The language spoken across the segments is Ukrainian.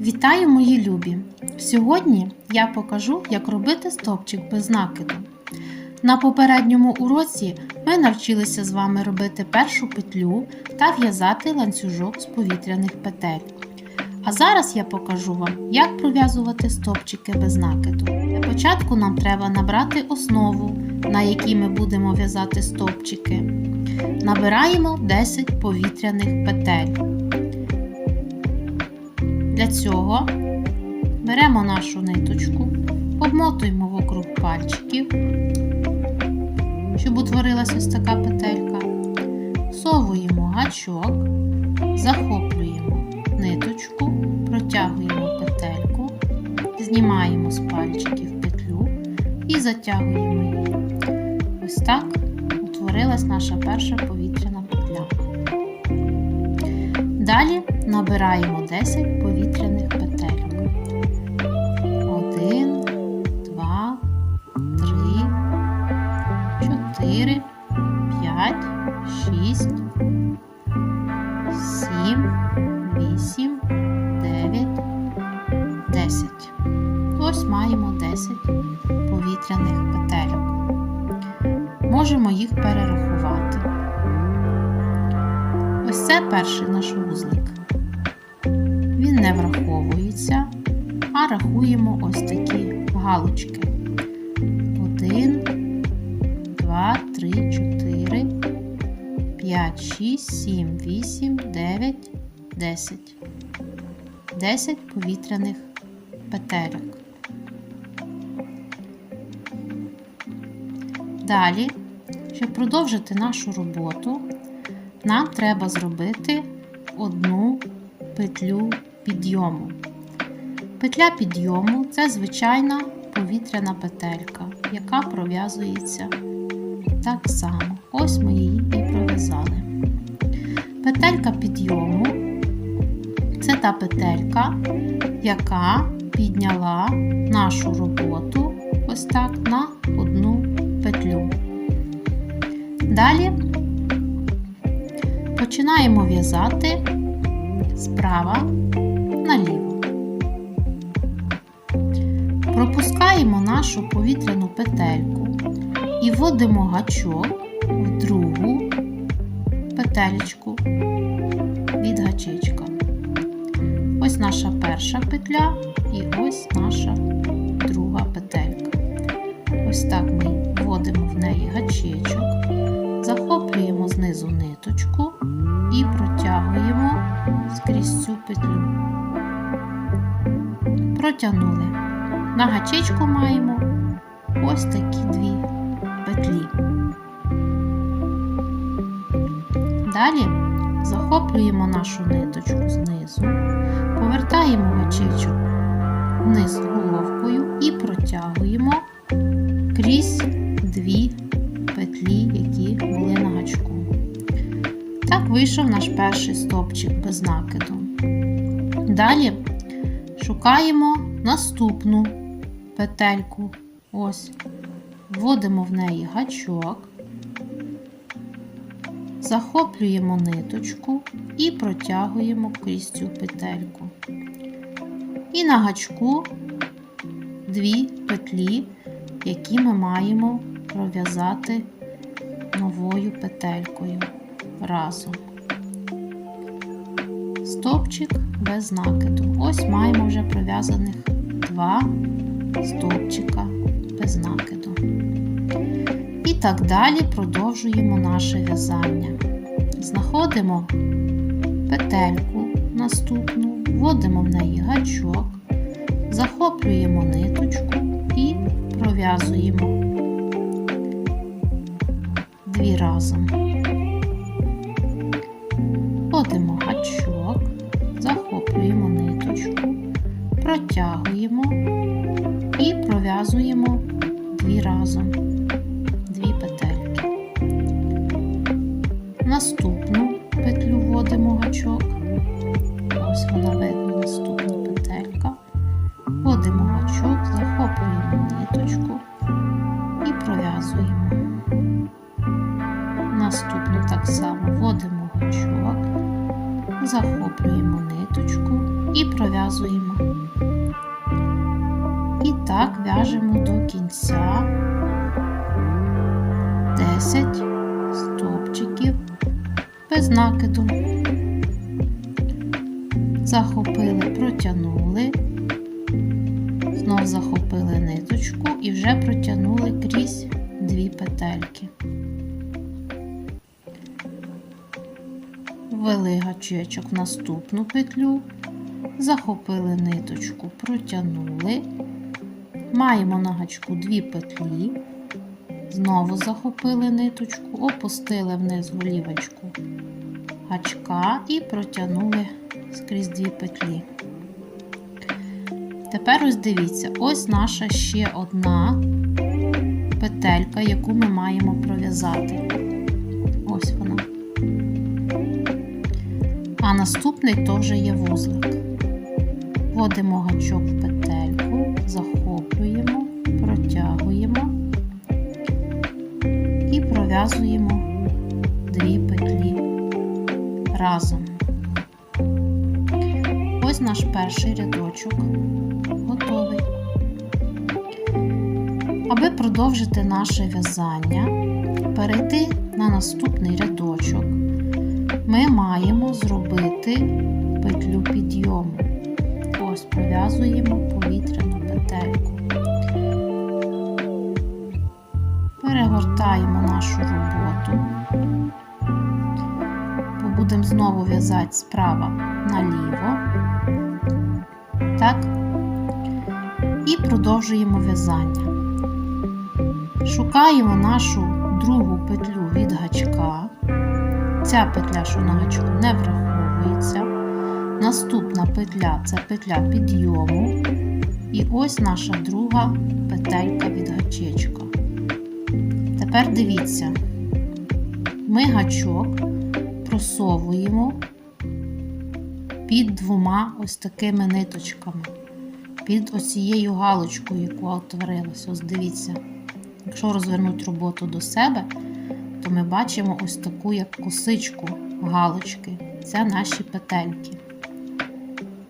Вітаю, мої любі! Сьогодні я покажу, як робити стовпчик без накиду. На попередньому уроці ми навчилися з вами робити першу петлю та в'язати ланцюжок з повітряних петель. А зараз я покажу вам, як пров'язувати стовпчики без накиду. Для початку нам треба набрати основу, на якій ми будемо в'язати стовпчики. Набираємо 10 повітряних петель. Для цього беремо нашу ниточку, обмотуємо вокруг пальчиків, щоб утворилася ось така петелька, всовуємо гачок, захоплюємо ниточку, протягуємо петельку, знімаємо з пальчиків петлю і затягуємо її. Ось так утворилась наша перша повітряна петля. Далі набираємо 10 повітряних петельок. 1, 2, 3, 4, 5, 6, 7, 8, 10 повітряних петельок. Можемо їх перерахувати. Ось це перший наш вузлик. Він не враховується, а рахуємо ось такі галочки. 1, 2, 3, 4, 5, 6, 7, 8, 9, 10. 10 повітряних петельок. Далі, щоб продовжити нашу роботу, нам треба зробити одну петлю підйому. Петля підйому це звичайна повітряна петелька, яка пров'язується так само. Ось ми її і пров'язали. Петелька підйому це та петелька, яка підняла нашу роботу ось так на. Далі починаємо в'язати справа наліво. Пропускаємо нашу повітряну петельку і вводимо гачок в другу петелечку від гачечка. Ось наша перша петля і ось наша друга петелька. Ось так ми Протягнули. На гачечку маємо ось такі дві петлі. Далі захоплюємо нашу ниточку знизу, повертаємо гачечок вниз головкою і протягуємо крізь дві петлі, які були на гачку. Так вийшов наш перший стопчик без накиду. Далі шукаємо наступну петельку. Ось, вводимо в неї гачок, захоплюємо ниточку і протягуємо крізь цю петельку. І на гачку дві петлі, які ми маємо пров'язати новою петелькою разом. Стовпчик без накиду. Ось маємо вже пров'язаних два стовпчика без накиду. І так далі продовжуємо наше в'язання. Знаходимо петельку наступну, вводимо в неї гачок, захоплюємо ниточку і пров'язуємо дві разом. Вводимо гачок, протягуємо і пров'язуємо дві разом дві петельки. Наступну петлю вводимо гачок. Ось вона видно, наступна петелька. Вводимо гачок, захоплюємо ниточку і пров'язуємо. Наступну так само вводимо гачок, захоплюємо ниточку і пров'язуємо. В'яжемо до кінця 10 стовпчиків без накиду. Захопили, протягнули, знов захопили ниточку і вже протягнули крізь дві петельки. Ввели гачечок в наступну петлю, захопили ниточку, протягнули, маємо на гачку дві петлі, знову захопили ниточку, опустили вниз голівочку гачка і протягнули скрізь дві петлі. Тепер ось дивіться, ось наша ще одна петелька, яку ми маємо пров'язати. Ось вона. А наступний вже є вузлик. Вводимо гачок пров'язуємо дві петлі разом. Ось наш перший рядочок готовий. Аби продовжити наше в'язання, перейти на наступний рядочок, ми маємо зробити петлю підйому. Ось пров'язуємо повітряну Перегортаємо нашу роботу, бо будемо знову в'язати справа наліво. Так, і продовжуємо в'язання. Шукаємо нашу другу петлю від гачка. Ця петля, що на гачку, не враховується. Наступна петля це петля підйому. І ось наша друга петелька від гачечка. Тепер дивіться, ми гачок просовуємо під двома ось такими ниточками, під оцією галочкою, яку утворилася. Ось дивіться, якщо розвернути роботу до себе, то ми бачимо ось таку як косичку галочки. Це наші петельки.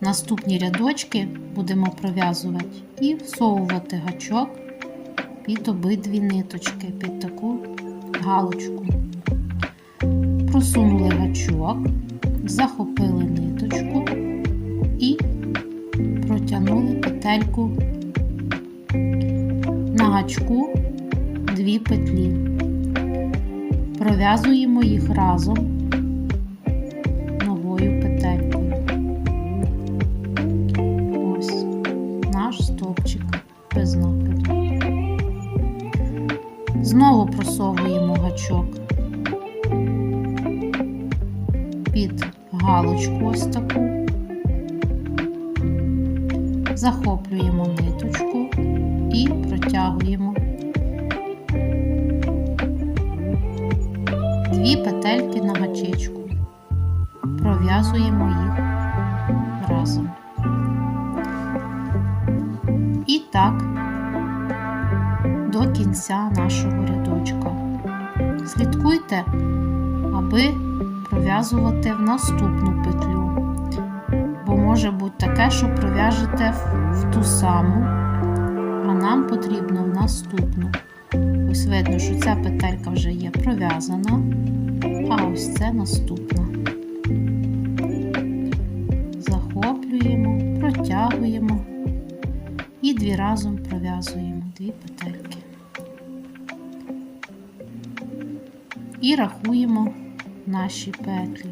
Наступні рядочки будемо пров'язувати і всовувати гачок під обидві ниточки, під таку галочку. Просунули гачок, захопили ниточку і протягнули петельку на гачку дві петлі. Пров'язуємо їх разом під галочку ось таку, захоплюємо ниточку і протягуємо дві петельки на гачечку, пров'язуємо їх разом. І так до кінця нашого рядочка. Слідкуйте, аби пров'язувати в наступну петлю, бо може бути таке, що пров'яжете в ту саму, а нам потрібно в наступну. Ось видно, що ця петелька вже є пров'язана, а ось це наступна. Захоплюємо, протягуємо і дві разом пров'язуємо дві петельки. І рахуємо наші петлі,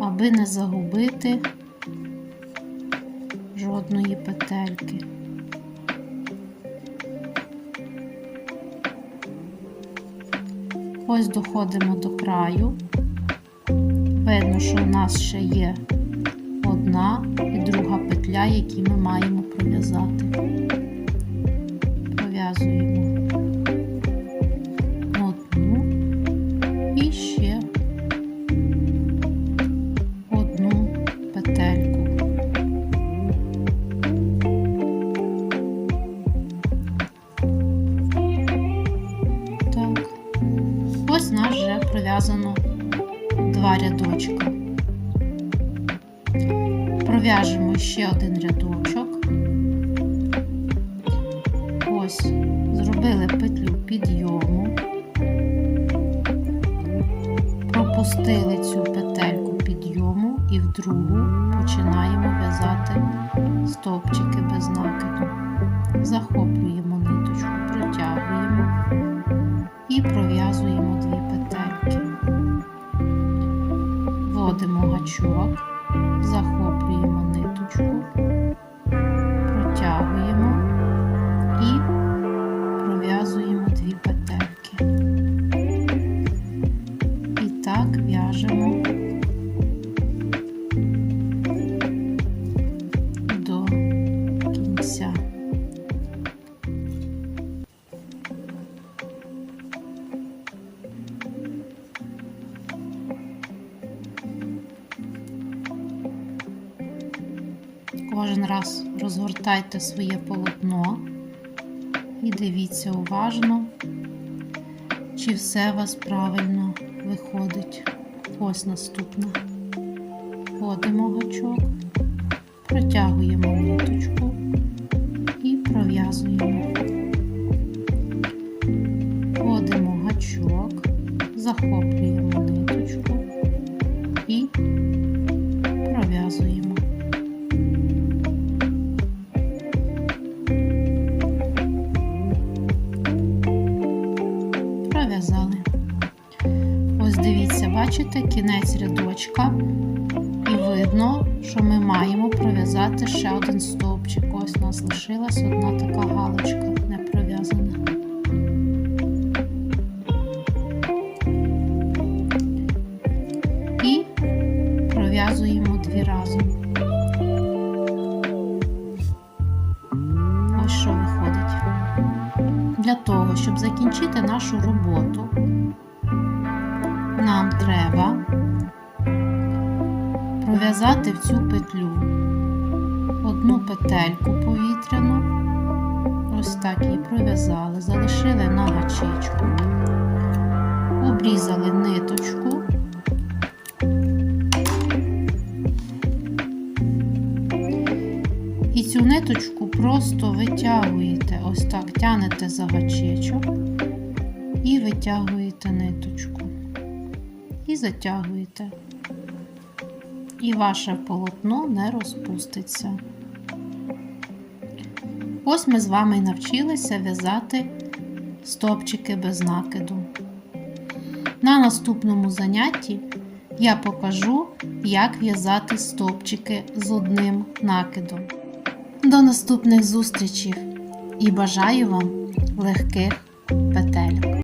аби не загубити жодної петельки. Ось доходимо до краю. Видно, що у нас ще є одна і друга петля, які ми маємо пров'язати. Пров'язуємо пров'язано два рядочка. Пров'яжемо ще один рядочок. Ось, зробили петлю підйому, пропустили цю петельку підйому і в другу починаємо в'язати стовпчики без накиду. Захоплюємо ниточку, протягуємо і пров'язуємо дві петельки. Вводимо гачок, захоплюємо розгортайте своє полотно і дивіться уважно, чи все у вас правильно виходить. Ось наступне. Вводимо гачок, протягуємо ниточку і пров'язуємо. Вводимо гачок, захоплюємо бачите, кінець рядочка, і видно, що ми маємо пров'язати ще один стовпчик. Ось у нас лишилась одна така галочка не пров'язана. І пров'язуємо дві разом. Ось що виходить. Для того, щоб закінчити нашу роботу, пров'язати в цю петлю одну петельку повітряну, ось так її пров'язали, залишили на гачечку, обрізали ниточку. І цю ниточку просто витягуєте, ось так тянете за гачечок і витягуєте ниточку. І затягуєте. І ваше полотно не розпуститься. Ось ми з вами і навчилися в'язати стопчики без накиду. На наступному занятті я покажу, як в'язати стовпчики з одним накидом. До наступних зустрічей і бажаю вам легких петель.